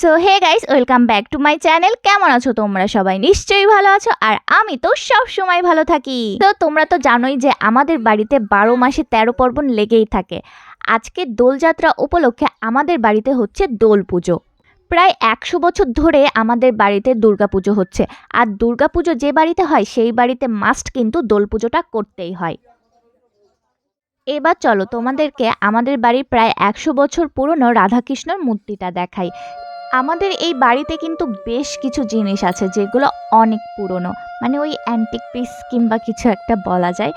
So hey guys welcome back to my channel কেমন আছো তোমরা? সবাই নিশ্চয়ই ভালো আছো, আর আমি তো সব সময় ভালো থাকি। তো তোমরা তো জানোই যে আমাদের বাড়িতে বারো মাসে তেরো পার্বণ লেগেই থাকে। আজকে দোলযাত্রা উপলক্ষে আমাদের বাড়িতে হচ্ছে দোল পুজো। প্রায় একশো বছর ধরে আমাদের বাড়িতে দুর্গাপুজো হচ্ছে। আর দুর্গাপুজো যে বাড়িতে হয়, সেই বাড়িতে মাস্ট কিন্তু দোল পুজোটা করতেই হয়। এবার চলো তোমাদেরকে আমাদের বাড়ির প্রায় একশো বছর পুরনো রাধাকৃষ্ণর মূর্তিটা দেখাই। আমাদের এই বাড়িতে কিন্তু বেশ কিছু জিনিস আছে যেগুলো অনেক পুরনো। মানে ওই অ্যান্টিক পিস কিংবা কিছু একটা বলা যায়।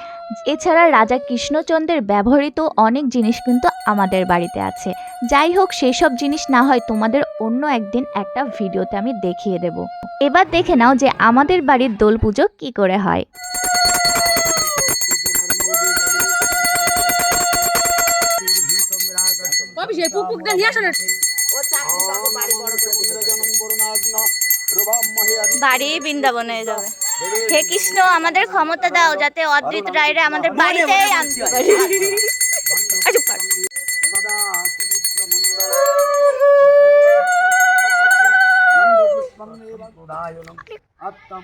এছাড়া রাজা কৃষ্ণচন্দ্রের ব্যবহৃত অনেক জিনিস কিন্তু আমাদের বাড়িতে আছে। যাই হোক, সেসব জিনিস না হয় তোমাদের অন্য একদিন একটা ভিডিওতে আমি দেখিয়ে দেব। এবার দেখে নাও যে আমাদের বাড়ির দোল পুজো কী করে হয়। পুপুকটা নিয়ে আসো বাড়ি বৃন্দাবনে যাবে। হে কৃষ্ণ, আমাদের ক্ষমতা দাও যাতে অদ্রিত রায়রা আমাদের বাড়িতেই আনতে পারি। আত্মাম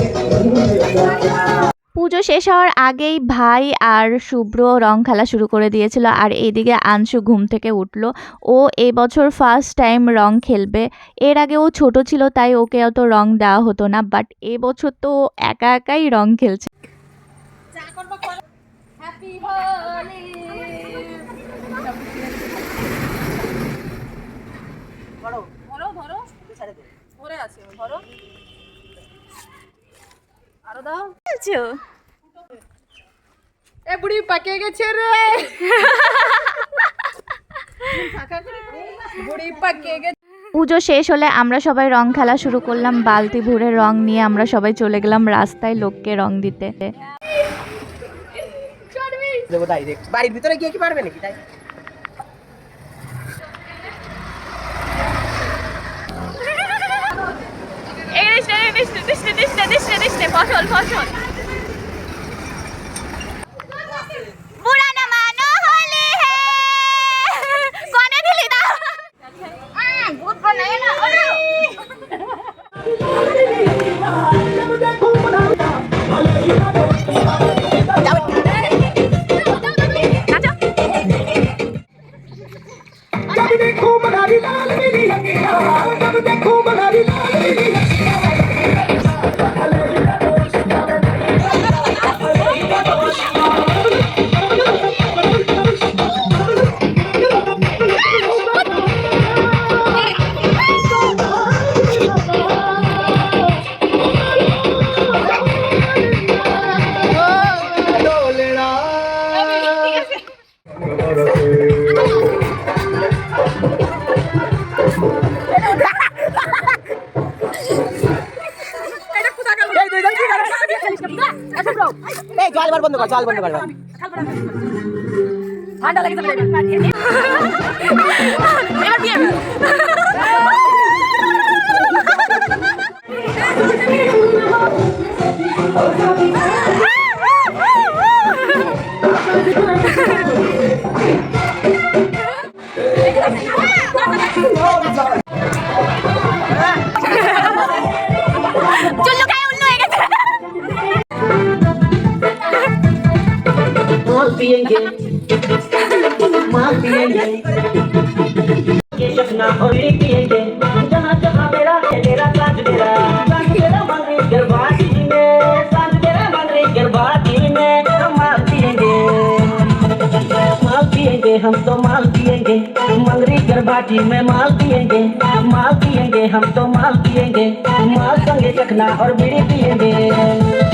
পুজো শেষ হওয়ার আগেই ভাই আর শুভ্র রং খেলা শুরু করে দিয়েছিল আর এদিকে আংশু ঘুম থেকে উঠল। ও এবছর ফার্স্ট টাইম রং খেলবে। এর আগে ও ছোট ছিল তাই ওকে অত রং দেওয়া হতো না বাট এবছর তো একা একাই রং খেলছে। ধরো ধরো পরে আছে ধরো আরও দাও। এ বুড়ি পাকে গেছে রে। বুড়ি পাকে গেছে। পুজো শেষ হলে আমরা সবাই রং খেলা শুরু করলাম। বালতি ভরে রং নিয়ে আমরা সবাই চলে গেলাম রাস্তায় লোককে রং দিতে। বাড়ির ভিতরে গিয়ে কি পারবে নাকি? তাই। ফসল ফসল। ਦੇਖੋ ਮਨਾਰੀ ਲਾਲ ਮੇਰੀ ਅੱਖਾਂ ਜਦ ਦੇਖੋ জল বার বন্ধ কর জল বন্ধ কর। ঠান্ডা লেগে যাবে এবার দিয়ে চুল্লু पिएँगे माल पिएँगे ये पिएँगे जहाँ जहाँ मेरा है साथ मेरा साथ में साथ मेरा में हम माल पिएँगे माल पिएँगे हम तो माल पिएँगे मंगरी गरबाटी में माल पिएँगे माल पिएँगे हम तो माल पिएँगे माल संगे चखना और बीड़ी पिएँगे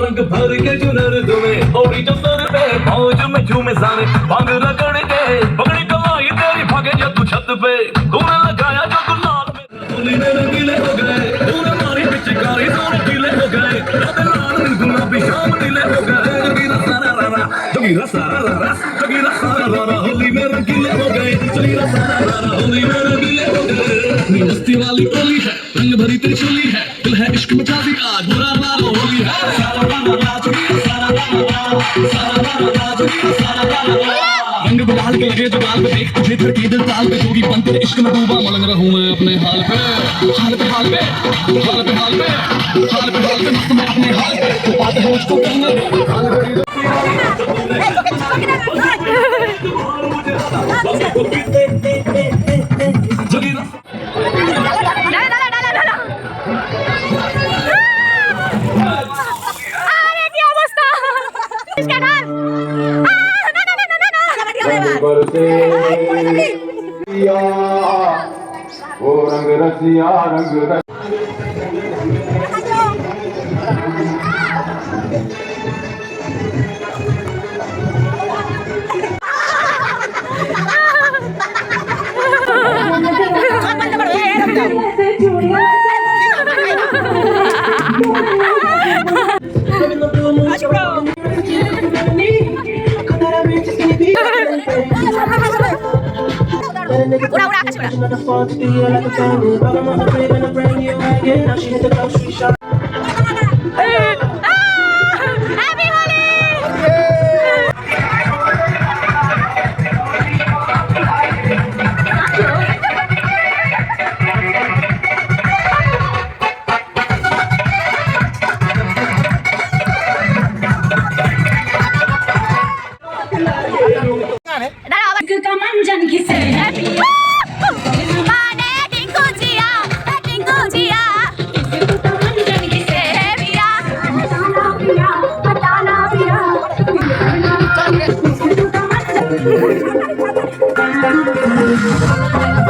रंग भर के चुनर दुमे ओड़ी जो सर पे मौज में झूमे सारे भाँग रगड़ के पकड़ी कमाई तेरी भागे जो तू छत पे रारा जगीरा सारा रारा जगीरा सारा रारा होली में रंगीले हो गए जगीरा सारा रारा होली में रंगीले हो गए मस्ती वाली टोली है रंग भरी तेरी चोली है दिल है इश्क में जाती आज बुरा वाला होली है रंग गुलाल के लगे जो गाल पे देख तुझे धड़के दिल ताल पे जोगी बन तेरे इश्क में डूबा मलंग रहूँ मैं अपने हाल पे हाल पे हाल पे हाल पे हाल पे हाल पे हाल पे मस्त मैं अपने हाल पे तो बात है मुझको करने दे हाल पे Jagira Another fall to be like a family. Bubble mama crib and I bring you again. Now she hit the grocery shop. Thank you.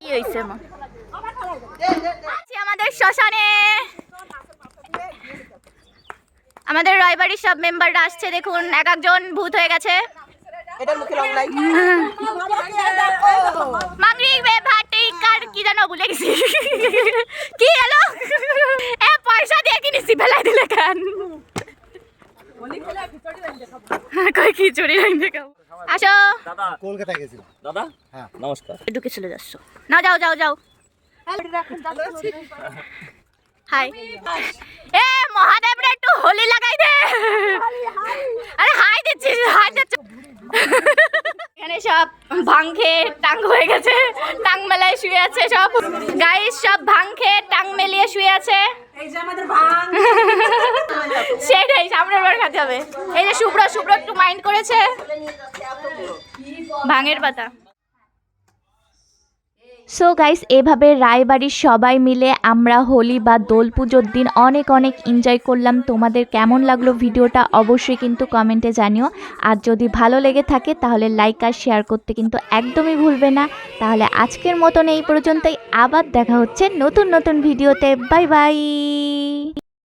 কি হয়েছে মা আমাদের শ্মশানে। আমাদের রয়বাড়ির সব মেম্বাররা আসছে দেখুন এক একজন ভূত হয়ে গেছে। বে ভাটি কার কি জানো ভুলে গেছি। কি হলো? এ পয়সা দিয়ে কিনেছি বেলায় দিলে কেন? কই খিচুড়ি রাইন্দে খাব আসো। গেছিলাম। দাদা? হ্যাঁ। নমস্কার। ঢুকে চলে যাচ্ছ। না যাও যাও যাও। হাই। এ মহাদেব রে একটু হোলি লাগাই দে। আরে হাই দিচ্ছিস হাই দিচ্ছ এখানে সব ভাং খেয়ে টাং হয়ে গেছে। টাং মেলায় শুয়ে আছে সব। গাইস সব ভাং খেয়ে টাং মেলিয়ে শুয়ে আছে। এই যে আমাদের ভাঙ। সেটাই সামনের বার খাতে হবে। এই যে শুভ্র শুভ্র একটু মাইন্ড করেছে। ভাঙের পাতা। সো গাইস এভাবে রায়বাড়ির সবাই মিলে আমরা হোলি বা দোল পুজোর দিন অনেক অনেক এনজয় করলাম। তোমাদের কেমন লাগল ভিডিওটা অবশ্যই কিন্তু কমেন্টে জানিও। আর যদি ভালো লেগে থাকে তাহলে লাইক আর শেয়ার করতে কিন্তু একদমই ভুলবে না। তাহলে আজকের মতন এই পর্যন্তই। আবার দেখা হচ্ছে নতুন নতুন ভিডিওতে। Bye bye